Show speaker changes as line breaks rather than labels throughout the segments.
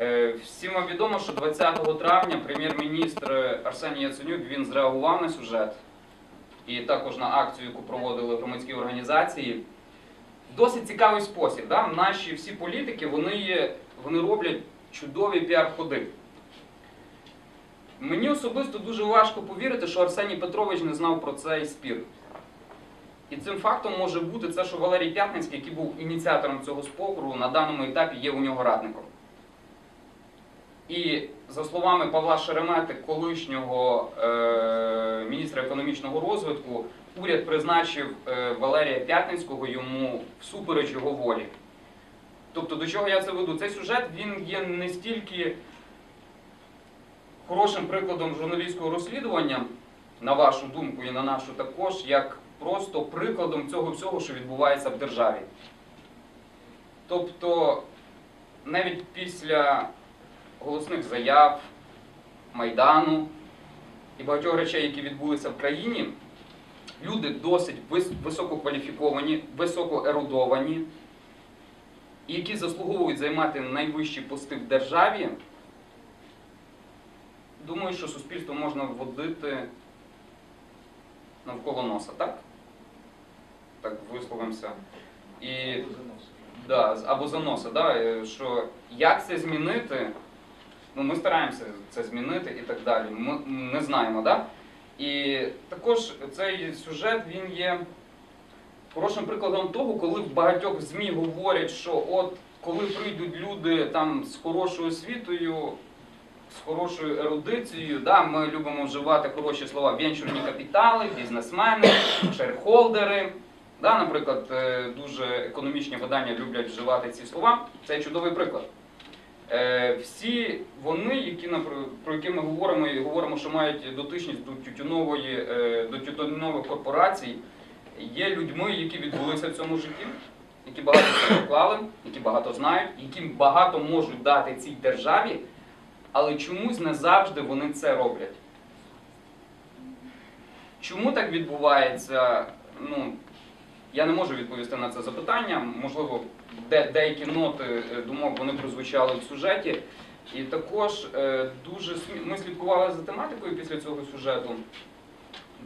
Е, Всім вам відомо, що 20 травня прем'єр-міністр Арсеній Яценюк він зреагував на сюжет і також на акцію, яку проводили громадські організації. Досить цікавий спосіб. Да? Наші всі політики вони, вони роблять чудові піар-ходи. Мені особисто дуже важко повірити, що Арсеній Петрович не знав про цей спір. І цим фактом може бути це, що Валерій П'ятницький, який був ініціатором цього спору, на даному етапі є у нього радником. І за словами Павла Шеремети, колишнього е, міністра економічного розвитку, уряд призначив е, Валерія П'ятницького йому всупереч його волі. Тобто, до чого я це веду? Цей сюжет він є не стільки хорошим прикладом журналістського розслідування, на вашу думку і на нашу також, як просто прикладом цього всього, що відбувається в державі. Тобто, навіть після голосних заяв, Майдану і багатьох речей, які відбулися в країні, люди досить висококваліфіковані, високоерудовані, які заслуговують займати найвищі пости в державі, думаю, що суспільство можна вводити навколо носа, так? Так висловимося. І Да, або заноси, да, е, що як це змінити, ну ми стараємося це змінити і так далі. Ми не знаємо, да? І також цей сюжет він є хорошим прикладом того, коли в багатьох ЗМІ говорять, що от коли прийдуть люди там з хорошою освітою, з хорошою ерудицією, да, ми любимо вживати хороші слова венчурні капітали, бізнесмени, шерхолдери. Да, наприклад, е, дуже економічні видання люблять вживати ці слова. Це чудовий приклад. Е, Всі вони, які про які ми говоримо, і говоримо, що мають дотичність до тютюнової, е, до тютюнових корпорацій, є людьми, які відбулися в цьому житті, які багато поклали, які багато знають, які багато можуть дати цій державі, але чомусь не завжди вони це роблять. Чому так відбувається? Ну, я не можу відповісти на це запитання. Можливо, де, деякі ноти е, думок вони прозвучали в сюжеті. І також е, дуже ми слідкували за тематикою після цього сюжету.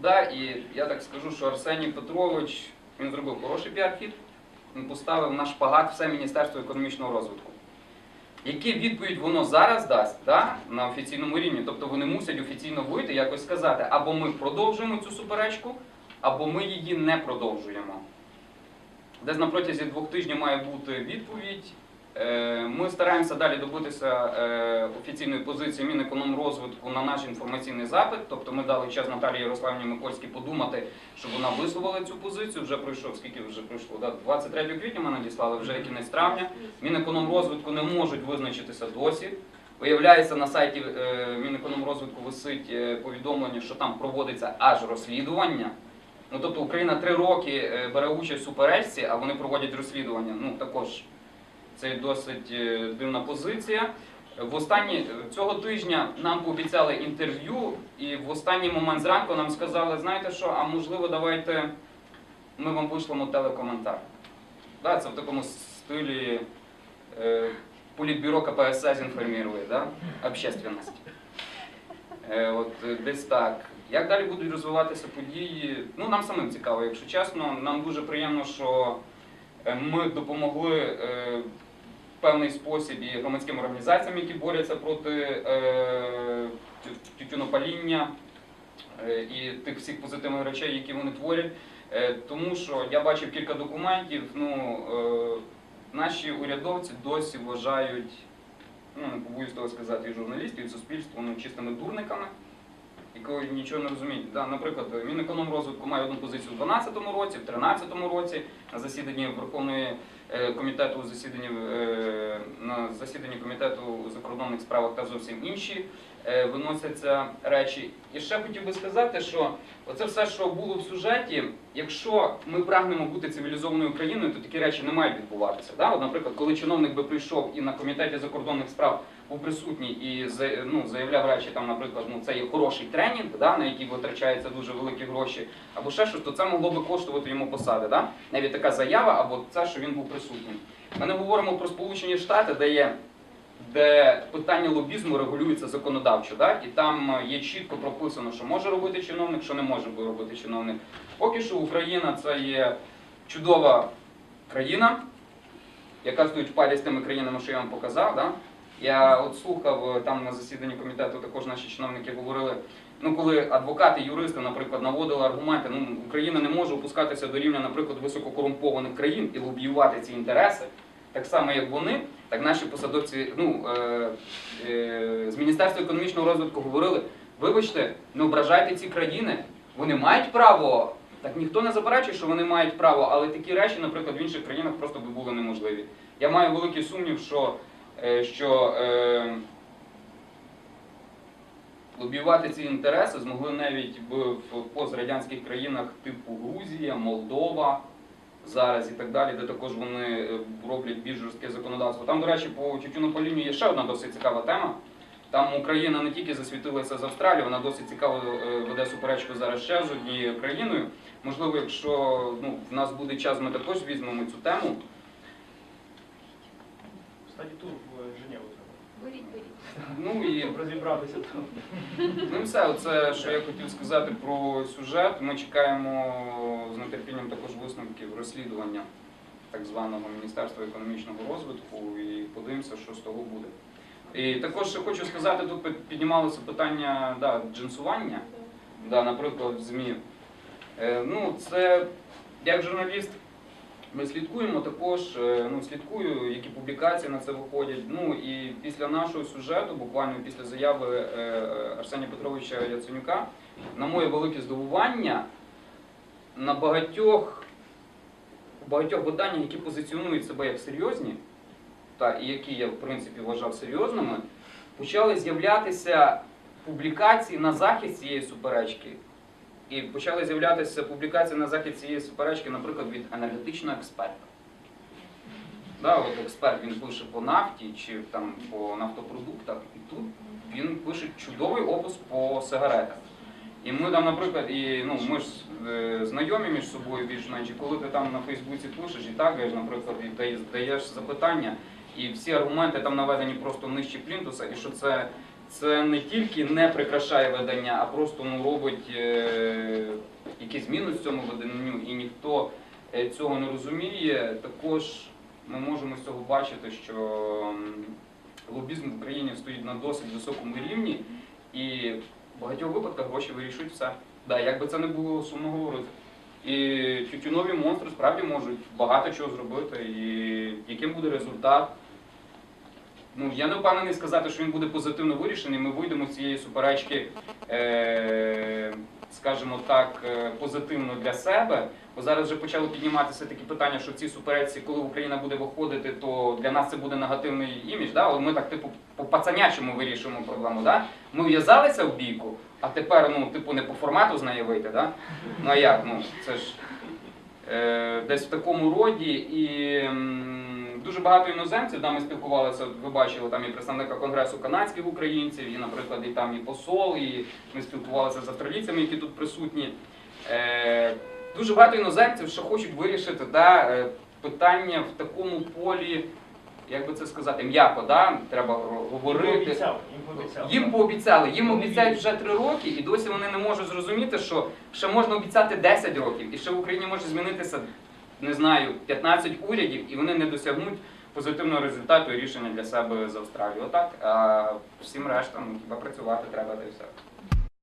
Да, і я так скажу, що Арсеній Петрович він зробив хороший піар-хід, він поставив на шпагат все Міністерство економічного розвитку. Які відповідь воно зараз дасть да, на офіційному рівні? Тобто вони мусять офіційно вийти, якось сказати, або ми продовжуємо цю суперечку, або ми її не продовжуємо. Десь на протязі двох тижнів має бути відповідь. Е, Ми стараємося далі добитися е, офіційної позиції Мінекономрозвитку на наш інформаційний запит. Тобто ми дали час Наталії Ярославні Микольській подумати, щоб вона висловила цю позицію. Вже пройшов, скільки вже пройшло? Да? 23 квітня ми надіслали, вже кінець травня. Мінекономрозвитку не можуть визначитися досі. Виявляється, на сайті е, Мінекономрозвитку висить повідомлення, що там проводиться аж розслідування. Ну тобто Україна три роки е, бере участь у суперечці, а вони проводять розслідування. Ну також це досить е, дивна позиція. В останні цього тижня нам пообіцяли інтерв'ю, і в останній момент зранку нам сказали, знаєте що, а можливо, давайте ми вам вишлемо телекоментар. Да, це в такому стилі е, Політбюро КПСС інформує, да? общественность. Е, от е, десь так. Як далі будуть розвиватися події? Ну, нам самим цікаво, якщо чесно. Нам дуже приємно, що е, ми допомогли е, в певний спосіб і громадським організаціям, які борються проти е, тютюнопаління і тих всіх позитивних речей, які вони творять. Тому що я бачив кілька документів. Ну, наші урядовці досі вважають, ну не побоюсь того сказати, і журналістів, і суспільство ну, чистими дурниками, якого нічого не розуміють. Да, наприклад, Мінекономрозвитку має одну позицію у 2012 році, в 2013 році на засіданні Верховної е, комітету засіданні е, на засіданні комітету у закордонних справах та зовсім інші е, виносяться речі. І ще хотів би сказати, що оце все, що було в сюжеті, якщо ми прагнемо бути цивілізованою країною, то такі речі не мають відбуватися. Да? От, наприклад, коли чиновник би прийшов і на комітеті закордонних справ був присутній і ну, заявляв речі, там, наприклад, ну це є хороший тренінг, да, на який витрачаються дуже великі гроші, або ще щось, то це могло би коштувати йому посади. Да? Навіть така заява, або це, що він був присутнім. Ми не говоримо про Сполучені Штати, де є де питання лобізму регулюється законодавчо, да? і там є чітко прописано, що може робити чиновник, що не може робити чиновник. Поки що Україна це є чудова країна, яка стоїть в парі з тими країнами, що я вам показав. Да? Я от слухав е, там на засіданні комітету, також наші чиновники говорили. Ну, коли адвокати, юристи, наприклад, наводили аргументи, ну Україна не може опускатися до рівня, наприклад, висококорумпованих країн і лобіювати ці інтереси, так само як вони, так наші посадовці ну, е, е, з Міністерства економічного розвитку говорили: вибачте, не ображайте ці країни, вони мають право. Так ніхто не заперечує, що вони мають право, але такі речі, наприклад, в інших країнах просто би були неможливі. Я маю великий сумнів, що, що е, лобіювати ці інтереси змогли навіть в, пострадянських країнах типу Грузія, Молдова зараз і так далі, де також вони е, роблять більш жорстке законодавство. Там, до речі, по тютюнопалінню є ще одна досить цікава тема. Там Україна не тільки засвітилася з Австралії, вона досить цікаво е, веде суперечку зараз ще з однією країною. Можливо, якщо ну, в нас буде час, ми також візьмемо цю тему.
Кстати, тур в Женеву треба.
Беріть, беріть.
Ну і
розібратися там.
Ну і все, оце, що я хотів сказати про сюжет. Ми чекаємо з нетерпінням також висновків розслідування так званого Міністерства економічного розвитку і подивимося, що з того буде. І також ще хочу сказати, тут піднімалося питання да, джинсування, да, наприклад, в ЗМІ. Е, ну, це як журналіст. Ми слідкуємо також, е, ну слідкую, які публікації на це виходять. Ну і після нашого сюжету, буквально після заяви е, Арсенія Петровича Яценюка, на моє велике здивування, на багатьох, багатьох виданнях, які позиціонують себе як серйозні, та і які я в принципі вважав серйозними, почали з'являтися публікації на захист цієї суперечки. І почали з'являтися публікації на захід цієї суперечки, наприклад, від енергетичного експерта. Да, от експерт він пише по нафті чи там по нафтопродуктах, і тут він пише чудовий опис по сигаретах. І ми там, наприклад, і ну ми ж е, знайомі між собою більш-менш, коли ти там на Фейсбуці пишеш і тагаєш, наприклад, і даєш запитання, і всі аргументи там наведені просто нижче плінтуса, і що це, це не тільки не прикрашає видання, а просто ну, робить е, якийсь мінус цьому виданню, і ніхто е, цього не розуміє. Також ми можемо з цього бачити, що лобізм в Україні стоїть на досить високому рівні, і в багатьох випадках гроші вирішують все. Да, як би це не було сумно говорити. І тютюнові монстри справді можуть багато чого зробити, і яким буде результат. Ну, я не впевнений сказати, що він буде позитивно вирішений. Ми вийдемо з цієї суперечки, е, скажімо так, е, позитивно для себе. Бо зараз вже почали підніматися такі питання, що в цій суперечці, коли Україна буде виходити, то для нас це буде негативний імідж. Да? Але ми так, типу, по пацанячому вирішуємо проблему. Да? Ми в'язалися в бійку, а тепер, ну, типу, не по формату з неї вийти. Да? Ну а як? Ну, це ж е, десь в такому роді. І дуже багато іноземців, да, ми спілкувалися, ви бачили там і представника Конгресу канадських українців, і, наприклад, і там і посол, і ми спілкувалися з австралійцями, які тут присутні. Е, дуже багато іноземців, що хочуть вирішити да, е, питання в такому полі, як би це сказати, м'яко, да? треба
Їм
говорити.
пообіцяли, їм пообіцяли.
Їм пообіцяли, їм обіцяють вже три роки, і досі вони не можуть зрозуміти, що ще можна обіцяти 10 років, і ще в Україні може змінитися, не знаю, 15 урядів, і вони не досягнуть позитивного результату і рішення для себе з Австралії. Отак, а всім рештам хіба працювати треба та й все.